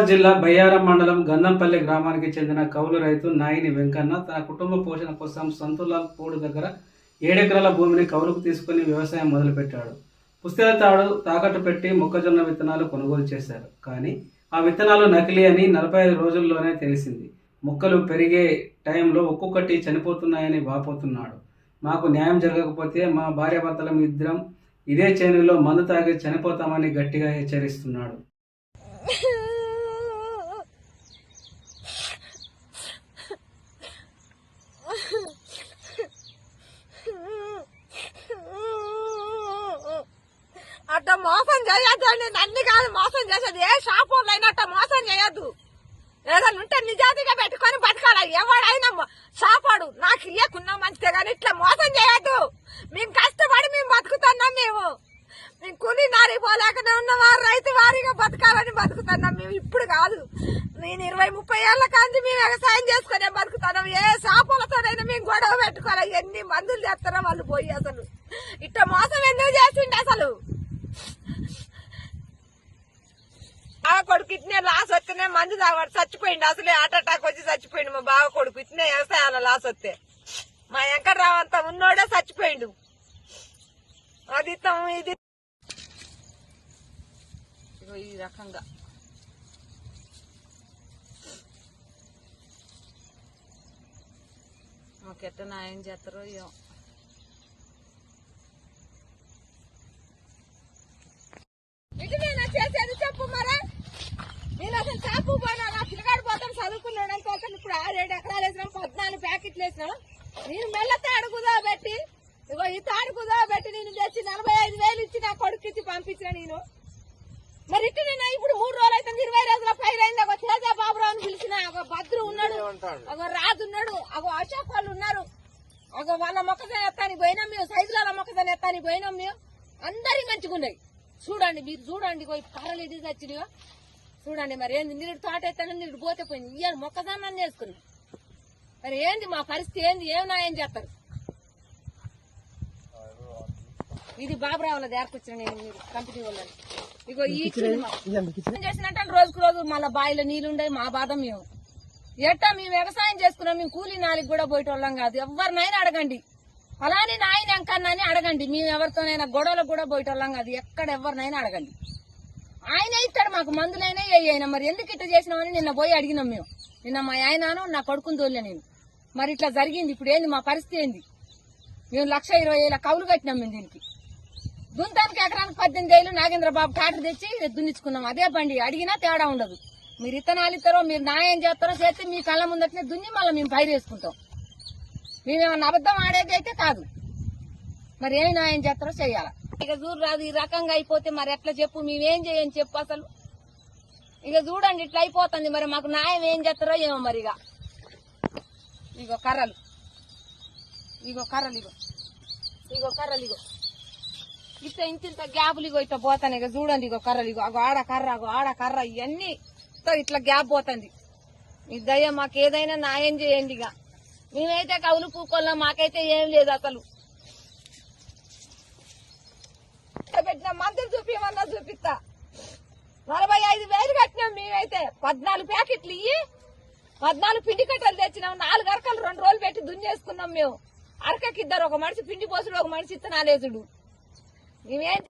నిజామాబాద్ జిల్లా బయ్యారం మండలం గంధంపల్లి గ్రామానికి చెందిన కౌలు రైతు నాయిని వెంకన్న తన కుటుంబ పోషణ కోసం సంతులాల్ పూడు దగ్గర ఏడెకరాల భూమిని కౌలుకు తీసుకుని వ్యవసాయం మొదలుపెట్టాడు. పుస్తక తాడు తాకట్టు పెట్టి మొక్కజొన్న విత్తనాలు కొనుగోలు చేశారు. కానీ ఆ విత్తనాలు నకిలీ అని నలభై ఐదు రోజుల్లోనే తెలిసింది. మొక్కలు పెరిగే టైంలో ఒక్కొక్కటి చనిపోతున్నాయని వాపోతున్నాడు. మాకు న్యాయం జరగకపోతే మా భార్యాభర్తలం ఇద్దరం ఇదే చేనులో మందు తాగి చనిపోతామని గట్టిగా హెచ్చరిస్తున్నాడు. అట్ట మోసం చేయొద్దు అని నన్ను కాదు మోసం చేసేది. ఏ షాప్ వాళ్ళు అయినట్ట మోసం చేయొద్దు. ఏదైనా ఉంటే నిజాతిగా పెట్టుకొని బతకాలి. ఎవడైనా షాపాడు నాకు ఇయ్యకున్నా మంచిదే కానీ ఇట్లా మోసం చేయొద్దు. మేము కష్టపడి మేము బతుకుతున్నాం మేము. మేము కూలి నారిపోలేకనే ఉన్న ఉన్నవారు రైతు వారిగా బతకాలని బతుకుతున్నాం మేము. ఇప్పుడు కాదు. నేను ఇరవై ముప్పై ఏళ్ళ కాంతి మేము వ్యవసాయం చేసుకునే బతుకుతున్నాం. ఏ షాపులతోనైనా మేము గొడవ పెట్టుకోవాలి. ఎన్ని మందులు తెస్తారో వాళ్ళు పోయి అసలు. ఇట్ట మోసం ఎందుకు చేసిండు అసలు బావ కొడుకు ఇట్నే లాస్ వస్తేనే మందు తాగాడు చచ్చిపోయిండు. అసలే హార్ట్ అటాక్ వచ్చి చచ్చిపోయిండు మా బావ కొడుకు. ఇట్నే వ్యవసాయాల లాస్ వస్తే. మా వెంకట్రావు అంతా ఉన్నోడే చచ్చిపోయిండు. అది ఇది. ఈ రకంగా. మాకెట్ట న్యాయం చేస్తారో ఏమో నిజమేనా చేసేది చెప్పు మరా నేను అసలు చేపు పోయినా నా పిల్లగాడు పోతాం చదువుకున్నాడు అనుకోకుండా ఇప్పుడు ఆరేడు ఎకరాలు వేసినాం పద్నాలుగు ప్యాకెట్లు వేసినాం నేను మెల్ల తాడుకుదా పెట్టి ఇగో ఈ తాడుకుదా పెట్టి నేను తెచ్చి నలభై ఐదు వేలు ఇచ్చి నా కొడుకు ఇచ్చి పంపించిన నేను. మరి ఇట్టు నేను ఇప్పుడు మూడు రోజులు అయితే ఇరవై రోజుల పైన అయింది. ఒక తేజ బాబురావు అని పిలిచిన ఒక భద్రు ఉన్నాడు. ఒక రాజు ఉన్నాడు. ఒక అశోక్ వాళ్ళు ఉన్నారు. ఒక వాళ్ళ మొక్కజొన్న ఎత్తానికి పోయినాం మేము సైజుల మొక్కజొన్న ఎత్తానికి పోయినాం మేము. అందరి మంచిగా ఉన్నాయి. చూడండి మీరు చూడండి పోయి ఇది తెచ్చినగా చూడండి మరి ఏంది మీరు తోట ఎత్తాను మీరు పోతే పోయింది. ఇయ్యాలి మొక్కజొన్న వేసుకున్నాం మరి ఏంది మా పరిస్థితి ఏంది? ఏం న్యాయం చేస్తారు? ఇది బాబురావులది ఏర్కొచ్చిన నేను మీరు కంపెనీ వాళ్ళని. ఇగో ఈ చేసినట్టు రోజుకు రోజు మళ్ళీ బావిలో నీళ్ళు ఉండే మా బాధ మేము. ఎట్టా మేము వ్యవసాయం చేసుకున్నాం మేము కూలీ నాలుగు కూడా పోయేటోళ్ళం కాదు. ఎవరినైనా అడగండి. అలానే నాయన అంకన్నాని అడగండి. మేము ఎవరితోనైనా గొడవలకు కూడా పోయేటోళ్ళం కాదు. ఎక్కడ ఎవరినైనా అడగండి. ఆయన ఇస్తాడు మాకు మందులైనా ఏ అయినా. మరి ఎందుకు ఇట్లా చేసినామని నిన్న పోయి అడిగినాం మేము. నిన్న మా ఆయనను నా కొడుకుని తోలే నేను. మరి ఇట్లా జరిగింది. ఇప్పుడు ఏంది? మా పరిస్థితి ఏంది? మేము లక్ష ఇరవై వేల కౌలు కట్టినాం మేము దీనికి. దుంతానికి ఎకరానికి పద్దెనిమిది వేలు నాగేంద్ర బాబు ట్రాక్టర్ తెచ్చి దున్నించుకున్నాం అదే బండి. అడిగినా తేడా ఉండదు. మీరు ఇతనాలు ఇస్తారో మీరు న్యాయం చేస్తారో చేస్తే మీ కళ్ళ ముందటనే దున్ని మళ్ళీ మేము పైరు వేసుకుంటాం. మేమేమన్నా అబద్ధం ఆడేది అయితే కాదు. మరి ఏమి న్యాయం చేస్తారో చేయాలా? ఇక చూడు రాదు ఈ రకంగా అయిపోతే మరి ఎట్లా చెప్పు? మేమేం చేయని చెప్పు అసలు? ఇక చూడండి ఇట్లా అయిపోతుంది. మరి మాకు న్యాయం ఏం చేస్తారో ఏమో మరి ఇక. ఇగో కర్రలు. ఇగో కర్రలు ఇగో. ఇగో కర్రలు ఇగో. ఇట్లా ఇంత ఇంత గ్యాపులు ఇగో ఇట్లా పోతాను ఇక చూడండి ఇగో కర్రలు ఇగో అగో ఆడ కర్ర అగో ఆడ కర్ర ఇవన్నీ ఇట్లా గ్యాప్ పోతుంది. మీ దయ్య మాకు ఏదైనా న్యాయం చేయండి ఇక మేమైతే కవులు పూకోళ్ళం మాకైతే ఏం లేదు అసలు. పెట్టిన మందులు చూపించమన్నా చూపిస్తా నలభై ఐదు వేలు కట్టినాం మేమైతే. పద్నాలుగు ప్యాకెట్లు ఇయ్యి పద్నాలుగు పిండి కట్టలు తెచ్చినాం. నాలుగు అరకలు రెండు రోజులు పెట్టి దున్నేసుకున్నాం మేము. అరకకి ఇద్దరు ఒక మనిషి పిండి పోసుడు ఒక మనిషి ఇత్తనాలేసుడు. మేమేం